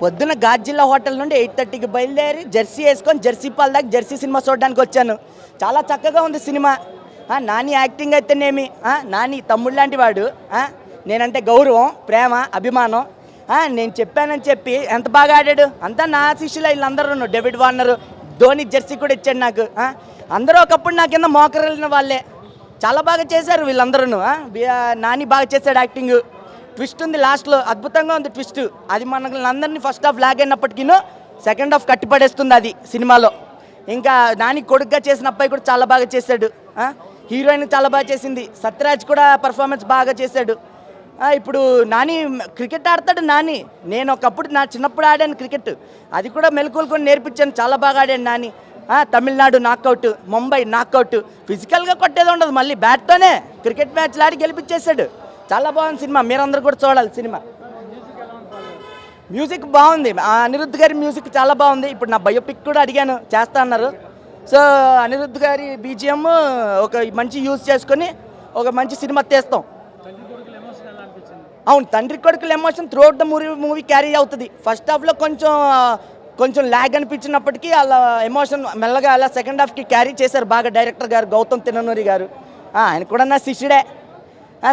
పొద్దున Godzilla hotel నుండి eight థర్టీకి బయలుదేరి జెర్సీ వేసుకొని జెర్సీ పాల్ దాకా జెర్సీ సినిమా చూడడానికి వచ్చాను. చాలా చక్కగా ఉంది సినిమా. నాని యాక్టింగ్ అయితేనేమి? నేమి నాని తమ్ముడు లాంటి వాడు. నేనంటే గౌరవం ప్రేమ అభిమానం. నేను చెప్పానని చెప్పి ఎంత బాగా ఆడాడు? అంతా నా శిష్యులు వీళ్ళందరూ డేవిడ్ వార్నర్ ధోని జెర్సీ కూడా ఇచ్చాడు నాకు. అందరూ ఒకప్పుడు నా కింద మోకరిల్లిన వాళ్ళే. చాలా బాగా చేశారు వీళ్ళందరూ నాని బాగా చేశాడు యాక్టింగ్. ట్విస్ట్ ఉంది లాస్ట్లో అద్భుతంగా ఉంది ట్విస్ట్. అది మనల్ని అందరినీ ఫస్ట్ హాఫ్ లాగ్ అయినప్పటికీ సెకండ్ హాఫ్ కట్టిపడేస్తుంది అది సినిమాలో. ఇంకా నాని కొడుగ్గా చేసిన అబ్బాయి కూడా చాలా బాగా చేశాడు. హీరోయిన్ చాలా బాగా చేసింది. సత్యరాజ్ కూడా పర్ఫార్మెన్స్ బాగా చేశాడు. ఇప్పుడు నాని క్రికెట్ ఆడతాడు నాని. నేను ఒకప్పుడు నా చిన్నప్పుడు ఆడాను క్రికెట్ అది కూడా మెలకువలు కొని నేర్పించాను. చాలా బాగా ఆడాను నాని. తమిళనాడు నాకౌట్ ముంబై నాకౌట్ ఫిజికల్గా కొట్టేది ఉండదు. మళ్ళీ బ్యాట్తోనే క్రికెట్ మ్యాచ్లు ఆడి గెలిపించేశాడు. చాలా బాగుంది సినిమా. మీరందరూ కూడా చూడాలి సినిమా. మ్యూజిక్ బాగుంది. ఆ అనిరుద్ధ్ గారి మ్యూజిక్ చాలా బాగుంది. ఇప్పుడు నా బయోపిక్ కూడా అడిగాను. చేస్తా అన్నారు. సో అనిరుద్ధ్ గారి బీజిఎం ఒక మంచి యూజ్ చేసుకొని ఒక మంచి సినిమా తీస్తాం. అవును తండ్రి కొడుకుల emotion throughout the movie movie carry అవుతుంది ఫస్ట్ హాఫ్లో కొంచెం కొంచెం ల్యాగ్ అనిపించినప్పటికీ అలా ఎమోషన్ మెల్లగా అలా సెకండ్ హాఫ్కి క్యారీ చేశారు బాగా డైరెక్టర్ గారు గౌతమ్ తిన్ననూరి గారు. ఆయన కూడా నా శిష్యుడే.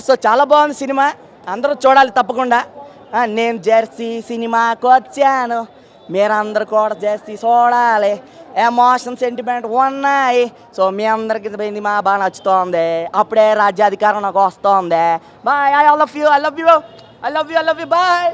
సో చాలా బాగుంది సినిమా. అందరూ చూడాలి తప్పకుండా. నేను జెర్సీ సినిమాకు వచ్చాను. మీరందరూ కూడా జెర్సీ చూడాలి. ఎమోషన్ సెంటిమెంట్ ఉన్నాయి. సో మీ అందరికి పోయింది మా బాగా నచ్చుతోంది. అప్పుడే రాజ్యాధికారం నాకు వస్తోంది. Bye I love you I love you I love you I love you bye